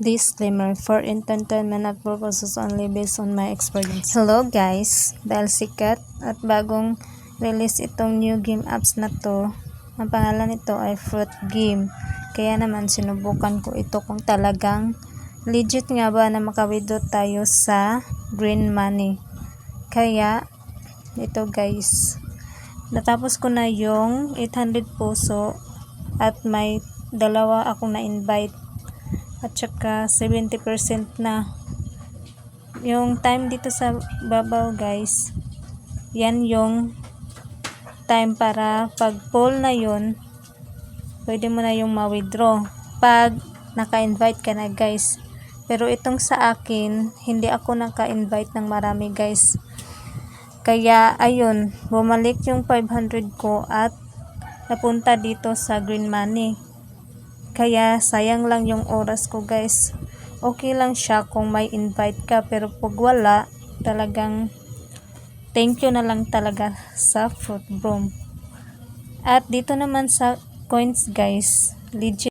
Disclaimer, for entertainment at purposes only based on my experience. Hello guys, dahil sikat at bagong release itong new game apps na to, ang pangalan nito ay Fruit Game. Kaya naman sinubukan ko ito kung talagang legit nga ba na makawido tayo sa green money. Kaya, ito guys, natapos ko na yung 800 puso at may dalawa akong na-invite at saka 70% na. Yung time dito sa babaw guys yan yung time para pag poll na yun pwede mo na yung ma-withdraw. Pag naka-invite ka na guys. Pero itong sa akin hindi ako naka-invite ng marami guys. Kaya ayun bumalik yung 500 ko at napunta dito sa green money kaya sayang lang yung oras ko guys. Okay lang siya kung may invite ka pero pag wala talagang thank you na lang talaga sa fruit broom. At dito naman sa coins guys, legit